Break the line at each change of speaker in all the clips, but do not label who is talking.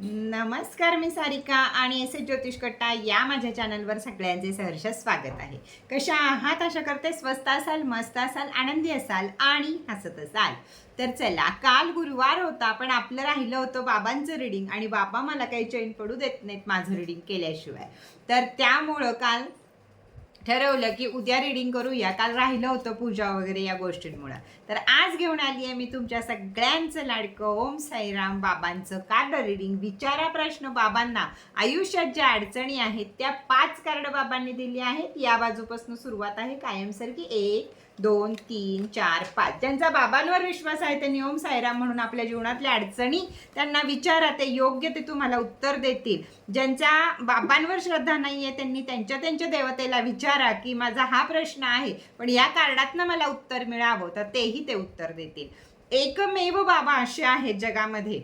नमस्कार मी सारिका आणि S S ज्योतिष कट्टा या माझ्या चॅनलवर सगळ्यांचे सहर्ष स्वागत आहे. कशा आहात? आशा करते स्वस्त असाल मस्त असाल आनंदी असाल आणि हसत असाल. तर चला काल गुरुवार होता पण आपलं राहिलं होतं बाबांचं रिडिंग आणि बाबा मला काही चैन पडू देत नाहीत माझं रिडिंग केल्याशिवाय. तर त्यामुळं काल ठरवलं की उद्या रिडिंग करूया. काल राहिलं होतं पूजा वगैरे या गोष्टींमुळं. तर आज घेऊन आली आहे मी तुमच्या सगळ्यांचं लाडकं ओम साईराम बाबांचं कार्ड रिडिंग विचारा प्रश्न बाबांना. आयुष्यात ज्या अडचणी आहेत त्या पाच कार्ड बाबांनी दिली आहेत. या बाजूपासून सुरुवात आहे कायमसारखी एक दोन तीन चार पाच. ज्यांचा बाबांवर विश्वास आहे त्यांनी ओम सायरा म्हणून आपल्या जीवनातल्या अडचणी त्यांना विचारा ते योग्य ते तुम्हाला उत्तर देतील. ज्यांच्या बाबांवर श्रद्धा नाही आहे त्यांनी त्यांच्या त्यांच्या देवतेला विचारा की माझा हा प्रश्न आहे पण या कार्डातनं मला उत्तर मिळावं तर तेही ते उत्तर देतील. एकमेव बाबा असे आहेत जगामध्ये.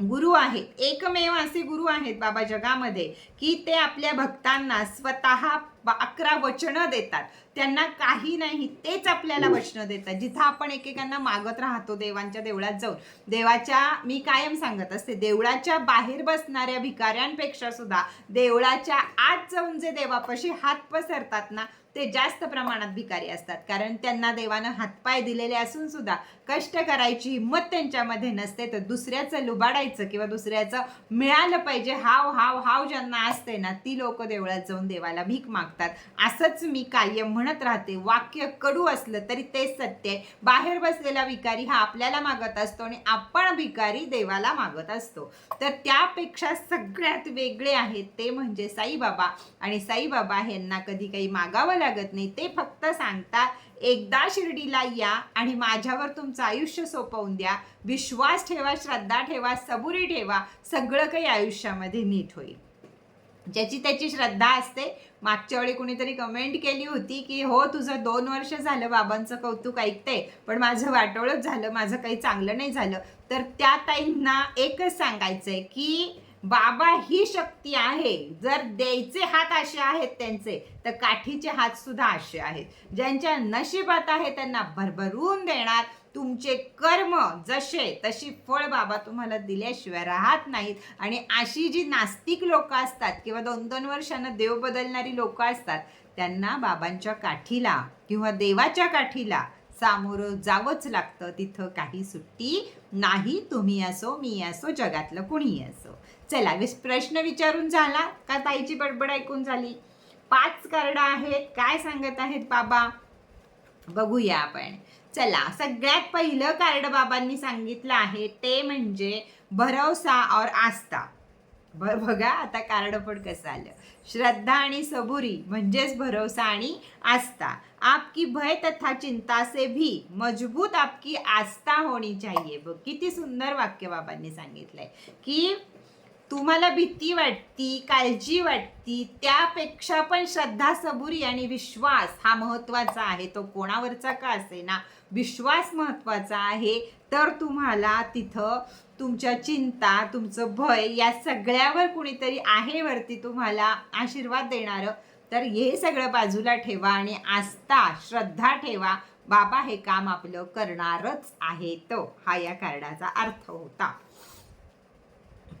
गुरु आहेत. एकमेव असे गुरु आहेत बाबा जगामध्ये की ते आपल्या भक्तांना स्वतः अकरा वचनं देतात. त्यांना काही नाही तेच आपल्याला वचनं देतात. जिथं आपण एकेकांना मागत राहतो देवांच्या देवळात जाऊन. देवाच्या मी कायम सांगत असते देवळाच्या बाहेर बसणाऱ्या भिकाऱ्यांपेक्षा सुद्धा देवळाच्या आत जाऊन जे देवापाशी हात पसरतात ना ते जास्त प्रमाणात भिकारी असतात. कारण त्यांना देवानं हातपाय दिलेले असून सुद्धा कष्ट करायची हिंमत त्यांच्यामध्ये नसते. तर दुसऱ्याचं लुबाडायचं किंवा दुसऱ्याचं मिळालं पाहिजे हाव हाव हाव ज्यांना असते ना ती लोक देवळात जाऊन देवाला भीक मागतात. असंच मी कायम म्हणत राहते. वाक्य कडू असलं तरी तेच सत्य आहे. बाहेर बसलेला भिकारी हा आपल्याला मागत असतो आणि आपण भिकारी देवाला मागत असतो. तर त्यापेक्षा सगळ्यात वेगळे आहेत ते म्हणजे साईबाबा. आणि साईबाबा यांना कधी काही मागावं लागत नाही. ते फक्त सांगतात एकदा शिर्डीला या आणि माझ्यावर तुमचं आयुष्य सोपवून द्या. विश्वास ठेवा श्रद्धा ठेवा सबुरी ठेवा. सगळं काही आयुष्यामध्ये नीट होईल. ज्याची त्याची श्रद्धा असते. मागच्या वेळी कुणीतरी कमेंट केली होती की हो तुझं दोन वर्ष झालं बाबांचं कौतुक ऐकते पण माझं वाटोळच झालं माझं काही चांगलं नाही झालं. तर त्या ताईंना एकच सांगायचंय की बाबा ही शक्ती आहे. जर द्यायचे हात असे आहेत त्यांचे तर काठीचे हात सुद्धा असे आहेत. ज्यांच्या नशिबात आहे त्यांना भरभरून देणार. तुमचे कर्म जसे तशी फळ बाबा तुम्हाला दिल्याशिवाय राहत नाहीत. आणि अशी जी नास्तिक लोक असतात किंवा दोन दोन वर्षानं देव बदलणारी लोक असतात त्यांना बाबांच्या काठीला किंवा देवाच्या काठीला सामोरं जावंच लागतं. तिथं काही सुट्टी नाही तुम्ही असो मी असो जगातलं कुणीही असो. चला विस प्रश्न विचारून झाला. का ताईची बडबड ऐकून झाली? पाच कार्ड आहेत. काय सांगत आहेत बाबा? बघूया आपण. चला सगळ्यात पहिलं कार्ड बाबांनी सांगितलं आहे. ते म्हणजे भरवसा और आस्था. ब बघा आता कार्ड पण कसं आलं. श्रद्धा आणि सबुरी म्हणजेच भरोसा आणि आस्था. आपकी भय तथा चिंता से भी मजबूत आपकी आस्था होनी चाहिए. बघ किती सुंदर वाक्य बाबांनी सांगितलंय की तुम्हाला भीती वाटती काळजी वाटती त्यापेक्षा पण श्रद्धा सबुरी आणि विश्वास हा महत्त्वाचा आहे. तो कोणावरचा का असेना? विश्वास महत्त्वाचा आहे. तर तुम्हाला तिथं तुमच्या चिंता तुमचं भय या सगळ्यावर कुणीतरी आहे वरती तुम्हाला आशीर्वाद देणारं. तर हे सगळं बाजूला ठेवा आणि आस्था श्रद्धा ठेवा. बाबा हे काम आपलं करणारच आहे तो हा या कार्डाचा अर्थ होता.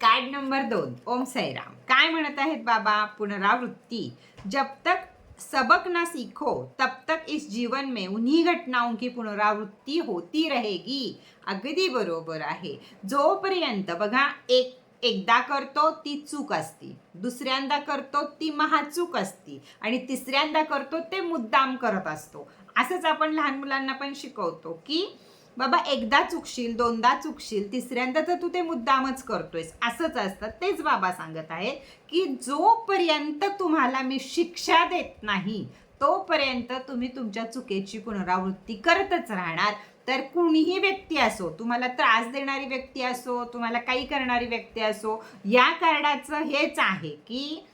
कार्ड नंबर दोन ओम साईराम. काय म्हणत आहेत बाबा? पुनरावृत्ती. जब तक सबक ना सीखो तब तक इस जीवन में उन्ही घटनाओं की पुनरावृत्ती होती रहेगी. अगदी बरोबर आहे. जोपर्यंत बघा एक एकदा करतो ती चूक असती. दुसऱ्यांदा करतो ती महाचूक असती. आणि तिसऱ्यांदा करतो ते मुद्दाम करत असतो. असंच आपण लहान मुलांना पण शिकवतो की बाबा एकदा चुकशील दोनदा चुकशील तिसऱ्यांदा तर तू ते मुद्दामच करतोयस. असंच असतं. तेच बाबा सांगत आहेत की जोपर्यंत तुम्हाला मी शिक्षा देत नाही तोपर्यंत तुम्ही तुमच्या चुकीची पुनरावृत्ती करतच राहणार. तर कुणीही व्यक्ती असो तुम्हाला त्रास देणारी व्यक्ती असो तुम्हाला काही करणारी व्यक्ती असो या कार्डाचं हेच आहे की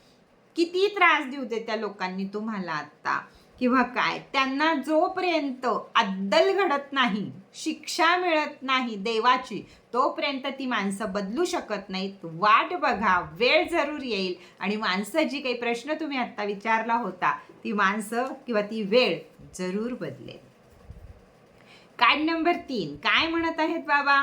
किती त्रास देऊ दे त्या लोकांनी तुम्हाला आत्ता किंवा काय. त्यांना जोपर्यंत अद्दल घडत नाही शिक्षा मिळत नाही देवाची तोपर्यंत ती माणसं बदलू शकत नाहीत. वाट बघा वेळ जरूर येईल. आणि माणसं जी काही प्रश्न तुम्ही आत्ता विचारला होता ती माणसं किंवा ती वेळ जरूर बदलेल. कार्ड नंबर तीन. काय म्हणत आहेत बाबा?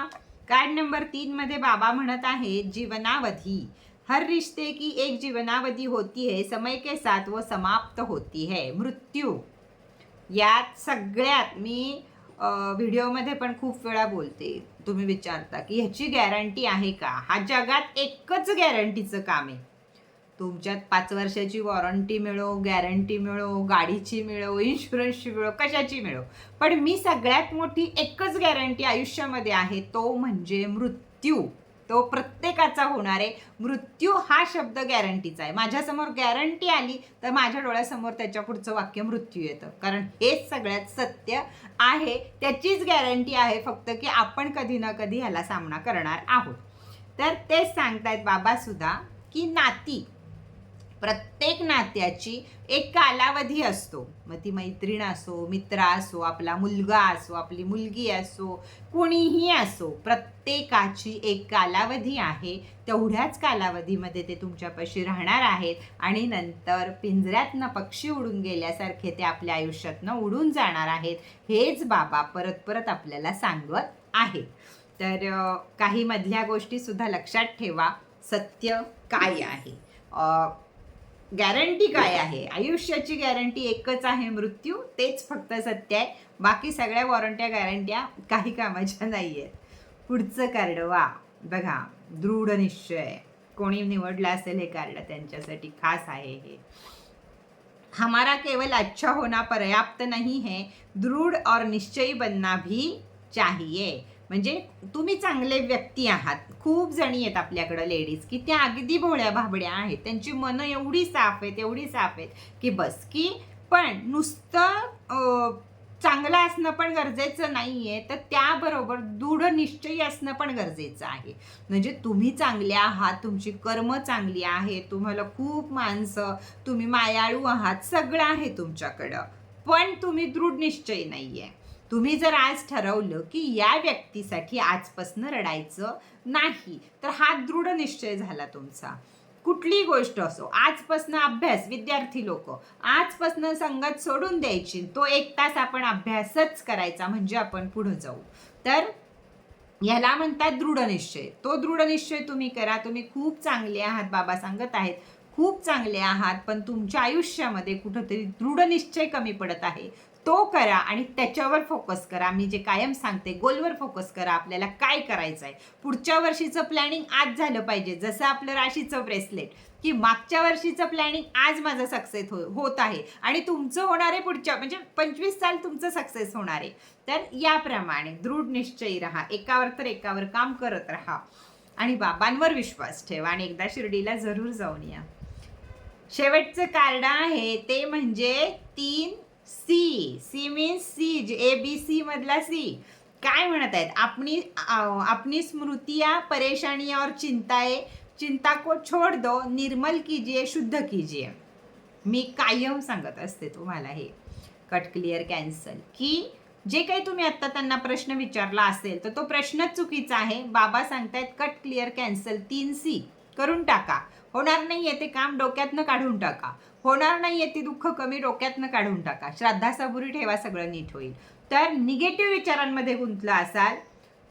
कार्ड नंबर तीनमध्ये बाबा म्हणत आहेत जीवनावधी. हर रिश्ते की एक जीवनावधी होती है समय के साथ वो समाप्त होती है. मृत्यू. यात सगळ्यात मी व्हिडिओमध्ये पण खूप वेळा बोलते. तुम्ही विचारता की ह्याची गॅरंटी आहे का? हा जगात एकच गॅरंटीचं काम आहे. तुमच्यात पाच वर्षाची वॉरंटी मिळो गॅरंटी मिळो गाडीची मिळो इन्शुरन्सची मिळो कशाची मिळो. पण मी सगळ्यात मोठी एकच गॅरंटी आयुष्यामध्ये आहे तो म्हणजे मृत्यू. तो प्रत्येकाचा होणार आहे. मृत्यू हा शब्द गॅरंटीचा आहे. माझ्यासमोर गॅरंटी आली तर माझ्या डोळ्यासमोर त्याच्या पुढचं वाक्य मृत्यू येतं. कारण हेच सगळ्यात सत्य आहे. त्याचीच गॅरंटी आहे फक्त की आपण कधी ना कधी ह्याला सामना करणार आहोत. तर तेच सांगतायत बाबासुद्धा की नाती प्रत्येक नात्याची एक कालावधी असतो. मग ती मैत्रीण असो मित्र असो आपला मुलगा असो आपली मुलगी असो कुणीही असो प्रत्येकाची एक कालावधी आहे. तेवढ्याच कालावधीमध्ये ते तुमच्यापाशी राहणार आहेत आणि नंतर पिंजऱ्यातनं पक्षी उडून गेल्यासारखे ते आपल्या आयुष्यातनं उडून जाणार आहेत हेच बाबा परत परत आपल्याला सांगत आहेत. तर काही मधल्या गोष्टीसुद्धा लक्षात ठेवा. सत्य काय आहे? गॅरंटी काय आहे? आयुष्याची गॅरंटी एकच आहे मृत्यू तेच फक्त सत्य आहे. बाकी सगळ्या वॉरंट्या गॅरंट्या काही कामाच्या नाही आहेत पुढचं कार्ड वा बघा दृढ निश्चय. कोणी निवडलं असेल हे कार्ड त्यांच्यासाठी खास आहे हे. हमारा केवल अच्छा होना पर्याप्त नहीं है. दृढ़ और निश्चयी बनना भी चाहिए. म्हणजे तुम्ही चांगले व्यक्ती आहात. खूप जणी आहेत आपल्याकडं लेडीज की त्या अगदी भोळ्या भाबड्या आहेत. त्यांची मनं एवढी साफ आहेत एवढी साफ आहेत की बस की पण नुसतं चांगलं असणं पण गरजेचं नाही आहे तर त्याबरोबर दृढ निश्चयी असणं पण गरजेचं आहे. म्हणजे तुम्ही चांगले आहात तुमची कर्म चांगली आहे तुम्हाला खूप माणसं तुम्ही मायाळू आहात सगळं आहे तुमच्याकडं. पण तुम्ही दृढ निश्चयी नाही आहे तुम्ही जर आज ठरवलं की या व्यक्तीसाठी आजपासनं रडायचं नाही तर हा दृढ निश्चय झाला तुमचा. कुठली गोष्ट असो आजपासनं अभ्यास विद्यार्थी लोक आजपासनं संगत सोडून द्यायची तो एक तास आपण अभ्यासच करायचा म्हणजे आपण पुढं जाऊ. तर याला म्हणतात दृढ निश्चय. तो दृढ निश्चय तुम्ही करा. तुम्ही खूप चांगले आहात बाबा सांगत आहेत. खूप चांगले आहात पण तुमच्या आयुष्यामध्ये कुठंतरी दृढ निश्चय कमी पडत आहे. तो करा आणि त्याच्यावर फोकस करा. मी जे कायम सांगते गोलवर फोकस करा. आपल्याला काय करायचं आहे पुढच्या वर्षीचं प्लॅनिंग आज झालं पाहिजे. जसं आपलं राशीचं ब्रेसलेट की मागच्या वर्षीचं प्लॅनिंग आज माझं सक्सेस हो होत आहे. आणि तुमचं होणार आहे पुढच्या म्हणजे पंचवीस साल तुमचं सक्सेस होणार आहे. तर याप्रमाणे दृढ निश्चयी राहा. एकावर तर एकावर काम करत राहा. आणि बाबांवर विश्वास ठेवा आणि एकदा शिर्डीला जरूर जाऊन या. शेवटचं कार्ड आहे ते म्हणजे तीन सी सी मीन्स सी जे ए बी सी मधला सी काय म्हणत आहेत? आपणी आपणी स्मृतिया परेशानी परेशानियाँ और आहे. चिंता को छोड़ दो निर्मल कीजिए शुद्ध कीजिए. मी कायम सांगत असते तुम्हाला हे. कट क्लिअर कॅन्सल की जे काही तुम्ही आत्ता त्यांना प्रश्न विचारला असेल तर तो प्रश्नच चुकीचा आहे. बाबा सांगतायत कट क्लिअर कॅन्सल तीन सी करून टाका. होणार नाहीये ते काम डोक्यातनं काढून टाका. होणार नाहीये ती दुःख कमी डोक्यातनं काढून टाका. श्रद्धा सबुरी ठेवा सगळं नीट होईल. तर निगेटिव्ह विचारांमध्ये गुंतला असाल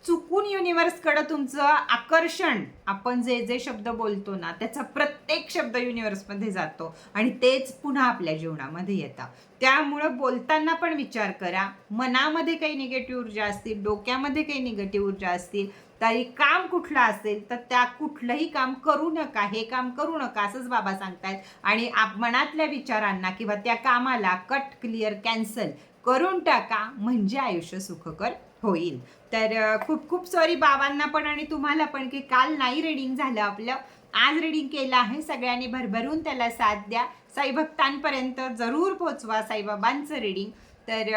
चुकून युनिव्हर्सकडं तुमचं आकर्षण आपण जे जे शब्द बोलतो ना त्याचा प्रत्येक शब्द युनिव्हर्समध्ये जातो. आणि तेच पुन्हा आपल्या जीवनामध्ये येतं. त्यामुळं बोलताना पण विचार करा. मनामध्ये काही निगेटिव्ह ऊर्जा असतील डोक्यामध्ये काही निगेटिव्ह ऊर्जा असतील तरी काम कुठलं असेल तर त्या कुठलंही काम करू नका हे काम करू नका असंच बाबा सांगतायत. आणि आप मनातल्या विचारांना किंवा त्या कामाला कट क्लिअर कॅन्सल करून टाका म्हणजे आयुष्य सुखकर होईल. तर खूप खूप सॉरी बाबांना पण आणि तुम्हाला पण की काल नाही रीडिंग झालं आपलं. आज रीडिंग केलं आहे. सगळ्यांनी भरभरून त्याला साथ द्या. साईभक्तांपर्यंत जरूर पोचवा साईबाबांचं रीडिंग तर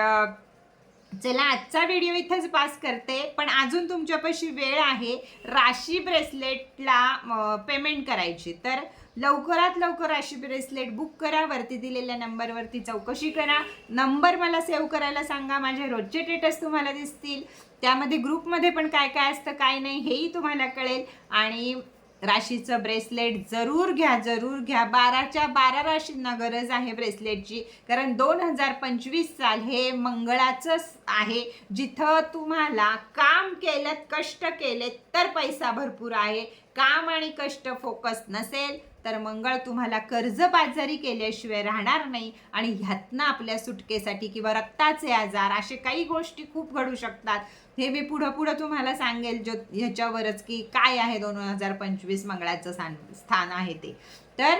चला आजचा व्हिडिओ इथंच पास करते. पण अजून तुमच्यापाशी वेळ आहे. राशी ब्रेसलेटला पेमेंट करायची. तर लवकरात लवकर अशी ब्रेसलेट बुक करा वरती दिलेल्या नंबरवरती चौकशी करा. नंबर मला सेव्ह करायला सांगा माझे रोजचे टेटस तुम्हाला दिसतील. त्यामध्ये ग्रुपमध्ये पण काय काय असतं काय नाही हेही तुम्हाला कळेल. आणि राशीचं ब्रेसलेट जरूर घ्या जरूर घ्या. बाराच्या बारा राशींना गरज आहे ब्रेसलेटची. कारण दोन हजार पंचवीस साल हे मंगळाचं आहे. जिथं तुम्हाला काम केलं कष्ट केले तर पैसा भरपूर आहे. काम आणि कष्ट फोकस नसेल तर मंगळ तुम्हाला कर्जबाजारी केल्याशिवाय राहणार नाही. आणि ह्यातनं आपल्या सुटकेसाठी किंवा रक्ताचे आजार असे काही गोष्टी खूप घडू शकतात. हे मी पुढं पुढं तुम्हाला सांगेल जो ह्याच्यावरच की काय आहे दोन हजार पंचवीस मंगळाचं स्थान स्थान आहे ते. तर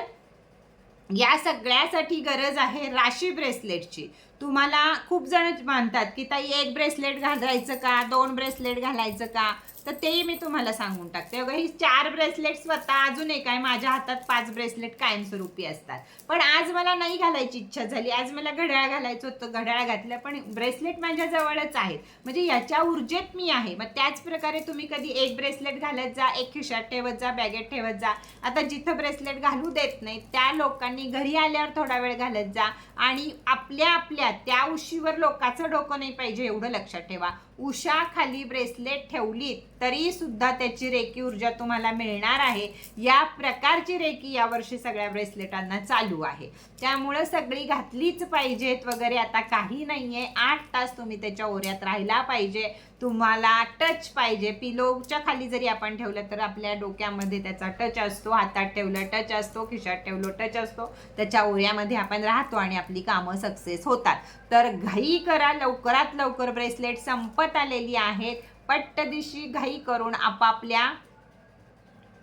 या सगळ्यासाठी गरज आहे राशी ब्रेसलेटची. तुम्हाला खूप जण मानतात की ताई एक ब्रेसलेट घालायचं का? दोन ब्रेसलेट घालायचं का? तर तेही मी तुम्हाला सांगून टाकते. अगं ही चार ब्रेसलेट स्वतः अजून एक आहे. माझ्या हातात पाच ब्रेसलेट कायमस्वरूपी असतात. पण आज मला नाही घालायची इच्छा झाली. आज मला घड्याळ घालायचं होतं. घड्याळ घातलं पण ब्रेसलेट माझ्या जवळच आहेत. म्हणजे याच्या ऊर्जेत मी आहे. मग त्याच प्रकारे तुम्ही कधी एक ब्रेसलेट घालत जा एक खिशात ठेवत जा बॅगेत ठेवत जा. आता जिथं ब्रेसलेट घालू देत नाही त्या लोकांनी घरी आल्यावर थोडा वेळ घालत जा. आणि आपल्या आपल्या त्या उशीवर लोकांचं डोकं नाही पाहिजे एवढं लक्षात ठेवा. उषा खाली ब्रेसलेट ठेवली तरी सुद्धा त्याची रेकी ऊर्जा तुम्हाला मिळणार आहे. या प्रकारची रेकी यावर्षी सगळ्या ब्रेसलेटांना चालू आहे. त्यामुळं सगळी घातलीच पाहिजेत वगैरे आता काही नाहीये. आठ तास तुम्ही त्याच्या ओऱ्यात राहिला पाहिजे. तुम्हाला टच पाहिजे. पिलोच्या खाली जरी आपण ठेवलं तर आपल्या डोक्यामध्ये त्याचा टच असतो हातात ठेवलं टच असतो खिशात ठेवलं टच असतो त्याच्या ओऱ्यामध्ये आपण राहतो आणि आपली कामं सक्सेस होतात. तर घाई करा लवकरात लवकर ब्रेसलेट संपत आलेली आहेत. पट्टदिशी घाई करून आपापल्या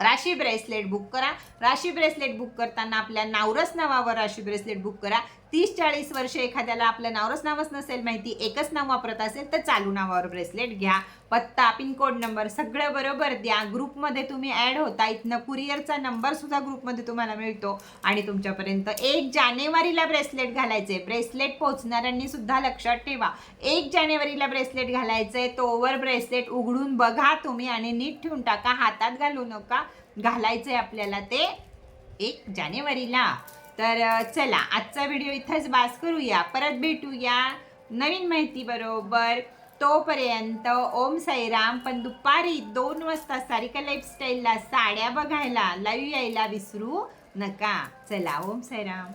राशी ब्रेसलेट बुक करा. राशी ब्रेसलेट बुक करताना आपल्या नावरस नावावर राशी ब्रेसलेट बुक करा. तीस चाळीस वर्ष एखाद्याला आपलं नावरस नावच नसेल माहिती एकच नाव वापरत असेल तर चालू नावावर ब्रेसलेट घ्या. पत्ता पिनकोड नंबर सगळं बरोबर द्या. ग्रुपमध्ये तुम्ही ॲड होता इथनं कुरिअरचा नंबर सुद्धा ग्रुपमध्ये तुम्हाला मिळतो. आणि तुमच्यापर्यंत एक जानेवारीला ब्रेसलेट घालायचे ब्रेसलेट पोहोचणाऱ्यांनी सुद्धा लक्षात ठेवा. एक जानेवारीला ब्रेसलेट घालायचंय तोवर ब्रेसलेट उघडून बघा तुम्ही आणि नीट ठेवून टाका. हातात घालू नका. घालायचंय आपल्याला ते एक जानेवारीला. तर चला आजचा व्हिडिओ इथंच बास करूया. परत भेटूया नवीन माहिती बरोबर तोपर्यंत ओम साईराम पण दुपारी दोन वाजता सारिका लाईफस्टाईलला साड्या बघायला लाईव्ह यायला विसरू नका. चला ओम साईराम.